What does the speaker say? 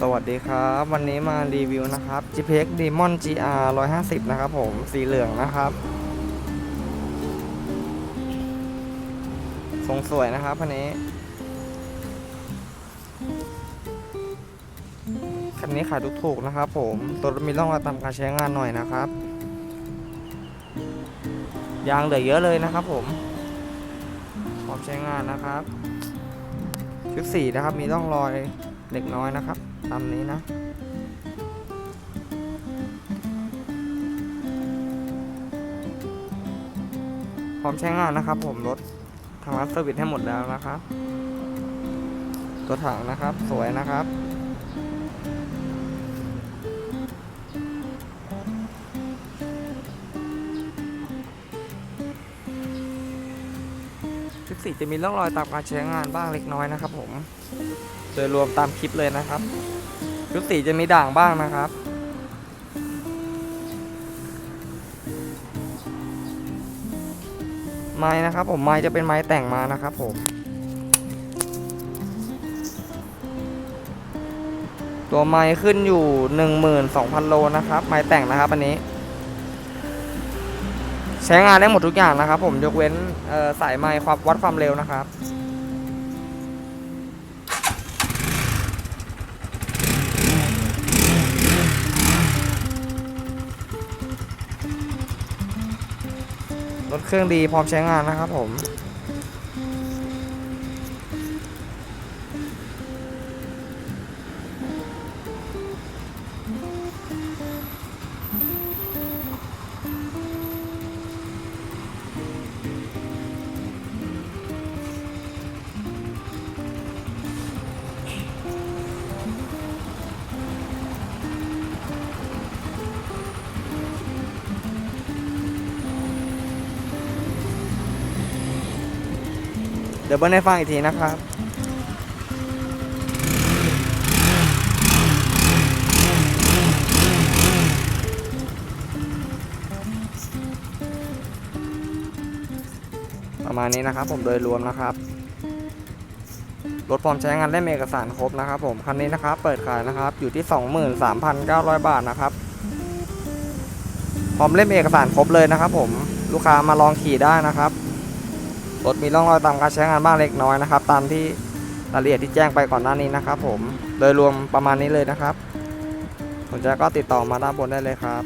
สวัสดีครับ วันนี้มารีวิวนะครับ GPX Demon GR 150 นะครับผม สีเหลืองนะครับ ทรงสวยนะครับคันนี้ คันนี้ขายถูกๆนะครับผม ตัวมีร่องรอยตามการใช้งานหน่อยนะครับ ยางเหลือเยอะเลยนะครับผมพร้อมใช้งานนะครับ ชุดสีนะครับมีร่องรอย เล็กน้อยนะครับ ตามนี้นะพร้อมใช้งานนะครับ ผมรถทางร้านเซอร์วิสให้หมดแล้วนะครับ ตัวถังนะครับสวยนะครับชุดสีจะมีร่องรอยตามการใช้งานบ้างเล็กน้อยนะครับผม โดยรวมตามคลิปเลยนะครับ ชุดสีจะมีด่างบ้างนะครับ ไม้นะครับผมไม้จะเป็นไม้แต่งมานะครับผม ตัวไม้ขึ้นอยู่ 12,000 โลนะครับ ไม้แต่งนะครับอันนี้ ใช้งานได้หมดทุกอย่างนะครับผมยกเว้นสายไม้ความวัดความเร็วนะครับ รถเครื่องดีพร้อมใช้งานนะครับผม เดี๋ยวเบิ้ลให้ฟังอีกทีนะครับประมาณนี้นะครับ ผมโดยรวมนะครับรถพร้อมใช้งานได้เอกสารครบนะครับ ผมคันนี้นะครับ เปิดขายนะครับ อยู่ที่ 23,900 บาทนะครับ พร้อมเล่มเอกสารครบเลยนะครับ ผมลูกค้ามาลองขี่ได้นะครับ รถมีร่องรอยตามการใช้งานบ้างเล็กน้อยนะครับ ตามที่รายละเอียดที่แจ้งไปก่อนหน้านี้นะครับผมโดยรวมประมาณนี้เลยนะครับสนใจก็ติดต่อมาด้านบนได้เลยครับ